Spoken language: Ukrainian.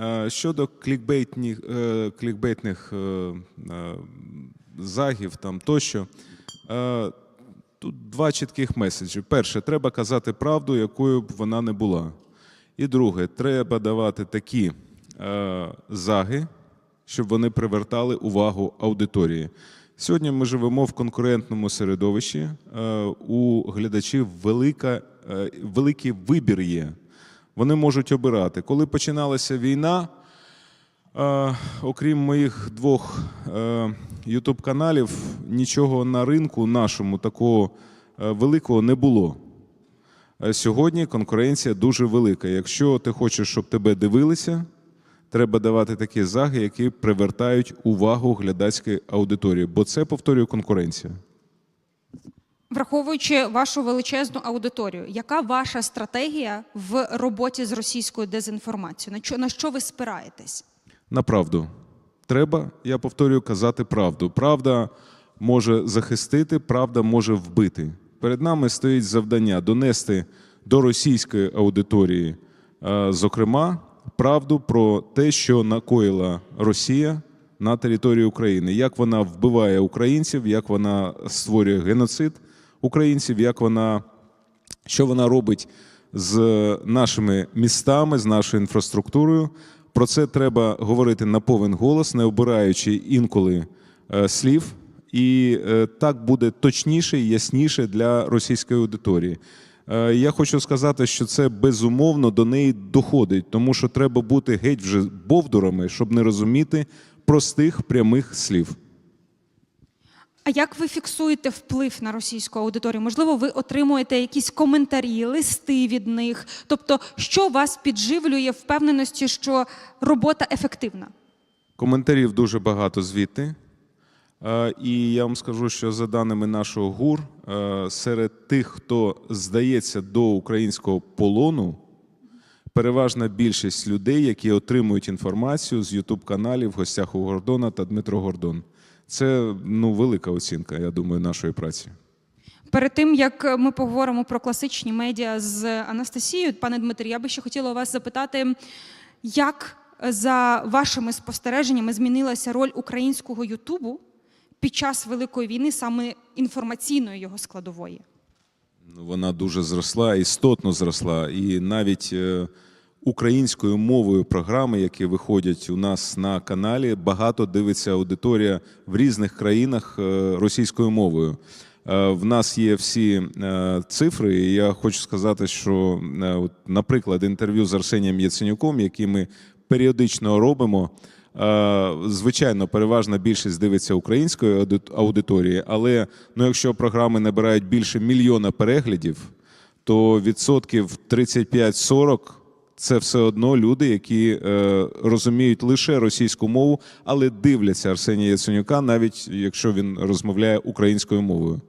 Е, Щодо клікбейтних, е, клікбейтних е, е, загів там тощо, тут два чітких меседжі. Перше, треба казати правду, якою б вона не була. І друге, треба давати такі заги, щоб вони привертали увагу аудиторії. Сьогодні ми живемо в конкурентному середовищі. У глядачів велика, великий вибір є. Вони можуть обирати. Коли починалася війна, е, окрім моїх двох е, ютуб-каналів, нічого на ринку нашому такого е, великого не було. Е, Сьогодні конкуренція дуже велика. Якщо ти хочеш, щоб тебе дивилися, треба давати такі заги, які привертають увагу глядацької аудиторії, бо це повторюю конкуренція. Враховуючи вашу величезну аудиторію, яка ваша стратегія в роботі з російською дезінформацією? На що, на що ви спираєтесь? На правду. Треба, я повторюю, казати правду. Правда може захистити, правда може вбити. Перед нами стоїть завдання донести до російської аудиторії, е, зокрема, правду про те, що накоїла Росія на території України, як вона вбиває українців, як вона створює геноцид українців, як вона що вона робить з нашими містами, з нашою інфраструктурою. Про це треба говорити на повен голос, не обираючи інколи е, слів. І е, так буде точніше і ясніше для російської аудиторії. Е, Я хочу сказати, що це безумовно до неї доходить, тому що треба бути геть вже бовдурами, щоб не розуміти простих прямих слів. А як ви фіксуєте вплив на російську аудиторію? Можливо, ви отримуєте якісь коментарі, листи від них? Тобто, що вас підживлює впевненості, що робота ефективна? Коментарів дуже багато звідти. Е, І я вам скажу, що за даними нашого ГУР, е, серед тих, хто здається до українського полону, переважна більшість людей, які отримують інформацію з Ютуб-каналів в гостях у Гордона та Дмитро Гордон. Це ну, велика оцінка, я думаю, нашої праці. Перед тим як ми поговоримо про класичні медіа з Анастасією, пане Дмитрі, я би ще хотіла вас запитати, як за вашими спостереженнями змінилася роль українського Ютубу під час Великої війни, саме інформаційної його складової? Ну, Вона дуже зросла, істотно зросла. І навіть е, українською мовою програми, які виходять у нас на каналі, багато дивиться аудиторія в різних країнах е, російською мовою. Е, В нас є всі е, цифри, і я хочу сказати, що, наприклад, інтерв'ю з Арсенієм Яценюком, які ми періодично робимо. Звичайно, переважна більшість дивиться української ауди- аудиторії, але ну, якщо програми набирають більше мільйона переглядів, то відсотків 35-40 це все одно люди, які е, розуміють лише російську мову, але дивляться Арсенія Яценюка, навіть якщо він розмовляє українською мовою.